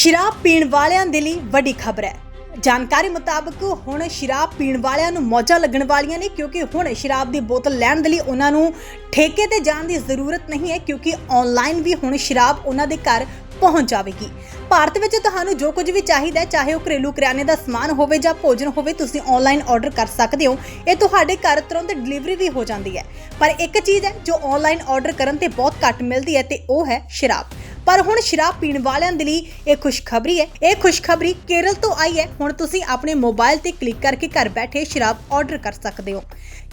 ਸ਼ਰਾਬ ਪੀਣ ਵਾਲਿਆਂ ਦੇ ਲਈ ਵੱਡੀ ਖਬਰ ਹੈ। ਜਾਣਕਾਰੀ ਮੁਤਾਬਕ ਹੁਣ ਸ਼ਰਾਬ ਪੀਣ ਵਾਲਿਆਂ ਨੂੰ ਮੌਜਾਂ ਲੱਗਣ ਵਾਲੀਆਂ ਨੇ ਕਿਉਂਕਿ ਹੁਣ ਸ਼ਰਾਬ ਦੀ ਬੋਤਲ ਲੈਣ ਦੇ ਲਈ ਉਹਨਾਂ ਨੂੰ ਠੇਕੇ ਤੇ ਜਾਣ ਦੀ ਜ਼ਰੂਰਤ ਨਹੀਂ ਹੈ ਕਿਉਂਕਿ ਆਨਲਾਈਨ ਵੀ ਹੁਣ ਸ਼ਰਾਬ ਉਹਨਾਂ ਦੇ ਘਰ ਪਹੁੰਚ ਜਾਵੇਗੀ। ਭਾਰਤ ਵਿੱਚ ਤੁਹਾਨੂੰ ਜੋ ਕੁਝ ਵੀ ਚਾਹੀਦਾ ਹੈ, ਚਾਹੇ ਉਹ ਘਰੇਲੂ ਕਰਿਆਨੇ ਦਾ ਸਮਾਨ ਹੋਵੇ ਜਾਂ ਭੋਜਨ ਹੋਵੇ, ਤੁਸੀਂ ਆਨਲਾਈਨ ਆਰਡਰ ਕਰ ਸਕਦੇ ਹੋ। ਇਹ ਤੁਹਾਡੇ ਘਰ ਤੁਰੰਤ ਡਿਲੀਵਰੀ ਵੀ ਹੋ ਜਾਂਦੀ ਹੈ। ਪਰ ਇੱਕ ਚੀਜ਼ ਹੈ, ਜੋ ਆਨਲਾਈਨ ਆਰਡਰ ਕਰਨ ਤੇ ਬਹੁਤ ਘੱਟ ਮਿਲਦੀ ਹੈ ਤੇ ਉਹ ਹੈ ਸ਼ਰਾਬ। ਪਰ ਹੁਣ ਸ਼ਰਾਬ ਪੀਣ ਵਾਲਿਆਂ ਦੇ ਲਈ ਇਹ ਖੁਸ਼ਖਬਰੀ ਹੈ। ਇਹ ਖੁਸ਼ਖਬਰੀ ਕੇਰਲ ਤੋਂ ਆਈ ਹੈ। ਹੁਣ ਤੁਸੀਂ ਆਪਣੇ ਮੋਬਾਈਲ ਤੇ ਕਲਿੱਕ ਕਰਕੇ ਘਰ ਬੈਠੇ ਸ਼ਰਾਬ ਆਰਡਰ ਕਰ ਸਕਦੇ ਹੋ।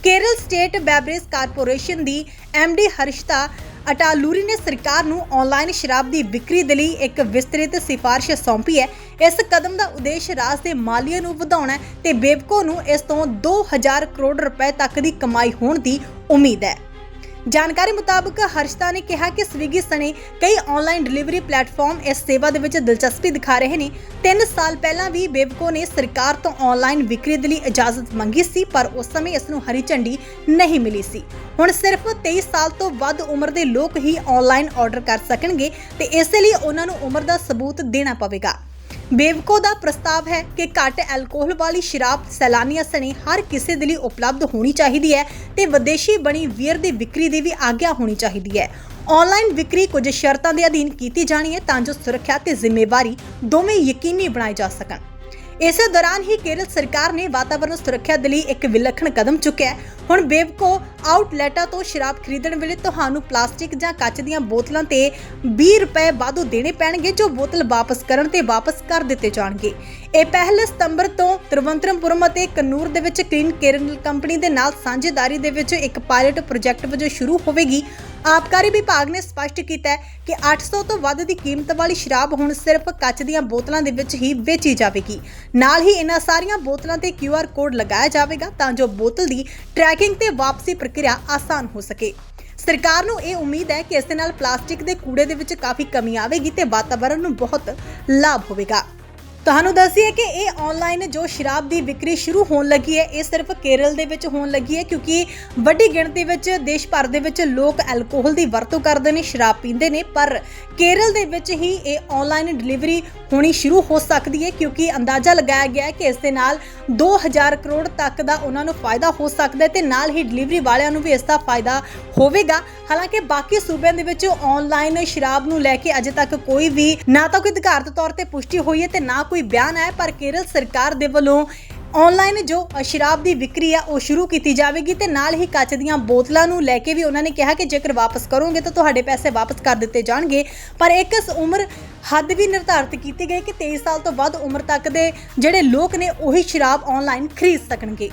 ਕੇਰਲ ਸਟੇਟ ਬੈਵਰੇਜ ਕਾਰਪੋਰੇਸ਼ਨ ਦੀ ਡੀ ਹਰਸ਼ਤਾ ਅਟਾਲੂਰੀ ਨੇ ਸਰਕਾਰ ਨੂੰ ਆਨਲਾਈਨ ਸ਼ਰਾਬ ਦੀ ਵਿਕਰੀ ਦੇ ਲਈ ਇੱਕ ਵਿਸਤ੍ਰਿਤ ਸਿਫਾਰਿਸ਼ ਸੌਂਪੀ ਹੈ। ਇਸ ਕਦਮ ਦਾ ਉਦੇਸ਼ ਰਾਜ ਦੇ ਮਾਲੀਏ ਨੂੰ ਵਧਾਉਣਾ ਹੈ ਤੇ ਬੇਵਕੋ ਨੂੰ ਇਸ ਤੋਂ 2000 ਕਰੋੜ ਰੁਪਏ ਤੱਕ ਦੀ ਕਮਾਈ ਹੋਣ ਦੀ ਉਮੀਦ ਹੈ। ਜਾਣਕਾਰੀ ਮੁਤਾਬਕ ਹਰਸ਼ਤਾ ਨੇ ਕਿਹਾ ਕਿ ਸਵਿਗੀ ਸਣੇ ਕਈ ਆਨਲਾਈਨ ਡਿਲੀਵਰੀ ਪਲੇਟਫਾਰਮ ਇਸ ਸੇਵਾ ਦੇ ਵਿੱਚ ਦਿਲਚਸਪੀ ਦਿਖਾ ਰਹੇ ਨੇ। 3 ਸਾਲ ਪਹਿਲਾਂ ਵੀ ਬੇਵਕੋ ਨੇ ਸਰਕਾਰ ਤੋਂ ਆਨਲਾਈਨ ਵਿਕਰੀ ਦੇ ਲਈ ਇਜਾਜ਼ਤ ਮੰਗੀ ਸੀ, ਪਰ ਉਸ ਸਮੇਂ ਇਸ ਨੂੰ ਹਰੀ ਝੰਡੀ ਨਹੀਂ ਮਿਲੀ ਸੀ। ਹੁਣ ਸਿਰਫ 23 ਸਾਲ ਤੋਂ ਵੱਧ ਉਮਰ ਦੇ ਲੋਕ ਹੀ ਆਨਲਾਈਨ ਆਰਡਰ ਕਰ ਸਕਣਗੇ ਤੇ ਇਸੇ ਲਈ ਉਹਨਾਂ ਨੂੰ ਉਮਰ ਦਾ ਸਬੂਤ ਦੇਣਾ ਪਵੇਗਾ। ਬੇਵਕੋ ਦਾ ਪ੍ਰਸਤਾਵ ਹੈ ਕਿ ਘੱਟ ਐਲਕੋਹਲ ਵਾਲੀ ਸ਼ਰਾਬ ਸੈਲਾਨੀਆਂ ਸਣੇ ਹਰ ਕਿਸੇ ਦੇ ਲਈ ਉਪਲਬਧ ਹੋਣੀ ਚਾਹੀਦੀ ਹੈ ਤੇ ਵਿਦੇਸ਼ੀ ਬਣੀ ਵੀਅਰ ਦੀ ਵਿਕਰੀ ਦੀ ਵੀ ਆਗਿਆ ਹੋਣੀ ਚਾਹੀਦੀ ਹੈ। ਆਨਲਾਈਨ ਵਿਕਰੀ ਕੁਝ ਸ਼ਰਤਾਂ ਦੇ ਅਧੀਨ ਕੀਤੀ ਜਾਣੀ ਹੈ ਤਾਂ ਜੋ ਸੁਰੱਖਿਆ ਤੇ ਜ਼ਿੰਮੇਵਾਰੀ ਦੋਵੇਂ ਯਕੀਨੀ ਬਣਾਏ ਜਾ ਸਕਣ। ਇਸੇ ਦੌਰਾਨ ਹੀ ਕੇਰਲ ਸਰਕਾਰ ਨੇ ਵਾਤਾਵਰਣ ਸੁਰੱਖਿਆ ਦੇ ਲਈ ਇੱਕ ਵਿਲੱਖਣ ਕਦਮ ਚੁੱਕਿਆ ਹੈ। ਹੁਣ ਬੇਵਕੋ ਆਊਟਲੈਟਾਂ ਤੋਂ ਸ਼ਰਾਬ ਖਰੀਦਣ ਵੇਲੇ ਤੁਹਾਨੂੰ ਪਲਾਸਟਿਕ ਜਾਂ ਕੱਚ ਦੀਆਂ ਬੋਤਲਾਂ ਤੇ 20 ਰੁਪਏ ਵਾਧੂ ਦੇਣੇ ਪੈਣਗੇ, ਜੋ ਬੋਤਲ ਵਾਪਸ ਕਰਨ ਤੇ ਵਾਪਸ ਕਰ ਦਿੱਤੇ ਜਾਣਗੇ। ਇਹ ਪਹਿਲ ਸਤੰਬਰ ਤੋਂ ਤਿਰਵੰਤਰਮਪੁਰਮ ਅਤੇ ਕਨੂਰ ਦੇ ਵਿੱਚ ਕਲੀਨ ਕੇਰਲ ਕੰਪਨੀ ਦੇ ਨਾਲ ਸਾਂਝੇਦਾਰੀ ਦੇ ਵਿੱਚ ਇੱਕ ਪਾਇਲਟ ਪ੍ਰੋਜੈਕਟ ਵਜੋਂ ਸ਼ੁਰੂ ਹੋਵੇਗੀ। ਆਬਕਾਰੀ ਵਿਭਾਗ ਨੇ ਸਪਸ਼ਟ ਕੀਤਾ ਹੈ ਕਿ 800 ਤੋਂ ਵੱਧ ਦੀ ਕੀਮਤ ਵਾਲੀ ਸ਼ਰਾਬ ਹੁਣ ਸਿਰਫ ਕੱਚ ਦੀਆਂ ਬੋਤਲਾਂ ਦੇ ਵਿੱਚ ਹੀ ਵੇਚੀ ਜਾਵੇਗੀ। ਨਾਲ ਹੀ ਇਹਨਾਂ ਸਾਰੀਆਂ ਬੋਤਲਾਂ ਤੇ QR ਕੋਡ ਲਗਾਇਆ ਜਾਵੇਗਾ ਤਾਂ ਜੋ ਬੋਤਲ ਦੀ ਟਰੈਕਿੰਗ ਤੇ ਵਾਪਸੀ ਪ੍ਰਕਿਰਿਆ ਆਸਾਨ ਹੋ ਸਕੇ। ਸਰਕਾਰ ਨੂੰ ਇਹ ਉਮੀਦ ਹੈ ਕਿ ਇਸ ਦੇ ਨਾਲ ਪਲਾਸਟਿਕ ਦੇ ਕੂੜੇ ਦੇ ਵਿੱਚ ਕਾਫੀ ਕਮੀ ਆਵੇਗੀ ਤੇ ਵਾਤਾਵਰਣ ਨੂੰ ਬਹੁਤ ਲਾਭ ਹੋਵੇਗਾ। ਤੁਹਾਨੂੰ ਦੱਸੀਏ ਕਿ ਇਹ ਆਨਲਾਈਨ ਜੋ ਸ਼ਰਾਬ ਦੀ ਵਿਕਰੀ ਸ਼ੁਰੂ ਹੋਣ ਲੱਗੀ ਹੈ, ਇਹ ਸਿਰਫ ਕੇਰਲ ਦੇ ਵਿੱਚ ਹੋਣ ਲੱਗੀ ਹੈ ਕਿਉਂਕਿ ਵੱਡੀ ਗਿਣਤੀ ਵਿੱਚ ਦੇਸ਼ ਭਰ ਦੇ ਵਿੱਚ ਲੋਕ ਐਲਕੋਹਲ ਦੀ ਵਰਤੋਂ ਕਰਦੇ ਨੇ, ਸ਼ਰਾਬ ਪੀਂਦੇ ਨੇ, ਪਰ ਕੇਰਲ ਦੇ ਵਿੱਚ ਹੀ ਇਹ ਆਨਲਾਈਨ ਡਿਲੀਵਰੀ ਹੋਣੀ ਸ਼ੁਰੂ ਹੋ ਸਕਦੀ ਹੈ ਕਿਉਂਕਿ ਅੰਦਾਜ਼ਾ ਲਗਾਇਆ ਗਿਆ ਹੈ ਕਿ ਇਸ ਦੇ ਨਾਲ 2000 ਕਰੋੜ ਤੱਕ ਦਾ ਉਹਨਾਂ ਨੂੰ ਫਾਇਦਾ ਹੋ ਸਕਦਾ ਹੈ ਤੇ ਨਾਲ ਹੀ ਡਿਲੀਵਰੀ ਵਾਲਿਆਂ ਨੂੰ ਵੀ ਇਸ ਦਾ ਫਾਇਦਾ ਹੋਵੇਗਾ। ਹਾਲਾਂਕਿ ਬਾਕੀ ਸੂਬਿਆਂ ਦੇ ਵਿੱਚ ਆਨਲਾਈਨ ਸ਼ਰਾਬ ਨੂੰ ਲੈ ਕੇ ਅਜੇ ਤੱਕ ਕੋਈ ਵੀ ਨਾ ਤਾਂ ਕੋਈ ਅਧਿਕਾਰਤ ਤੌਰ ਤੇ ਪੁਸ਼ਟੀ ਹੋਈ ਹੈ ਤੇ ਨਾ ਕੋਈ ਬਿਆਨ ਆਇਆ, ਪਰ ਕੇਰਲ ਸਰਕਾਰ ਦੇ ਵੱਲੋਂ ਆਨਲਾਈਨ ਜੋ ਸ਼ਰਾਬ ਦੀ ਵਿਕਰੀ ਆ, ਉਹ ਸ਼ੁਰੂ ਕੀਤੀ ਜਾਵੇਗੀ ਤੇ ਨਾਲ ਹੀ ਕੱਚ ਦੀਆਂ ਬੋਤਲਾਂ ਨੂੰ ਲੈ ਕੇ ਵੀ ਉਹਨਾਂ ਨੇ ਕਿਹਾ ਕਿ ਜੇਕਰ ਵਾਪਸ ਕਰੋਗੇ ਤਾਂ ਤੁਹਾਡੇ ਪੈਸੇ ਵਾਪਸ ਕਰ ਦਿੱਤੇ ਜਾਣਗੇ। ਪਰ ਇੱਕ ਉਮਰ ਹੱਦ ਵੀ ਨਿਰਧਾਰਿਤ ਕੀਤੀ ਗਈ ਕਿ 23 ਸਾਲ ਤੋਂ ਵੱਧ ਉਮਰ ਤੱਕ ਦੇ ਜਿਹੜੇ ਲੋਕ ਨੇ, ਉਹੀ ਸ਼ਰਾਬ ਆਨਲਾਈਨ ਖਰੀਦ ਸਕਣਗੇ।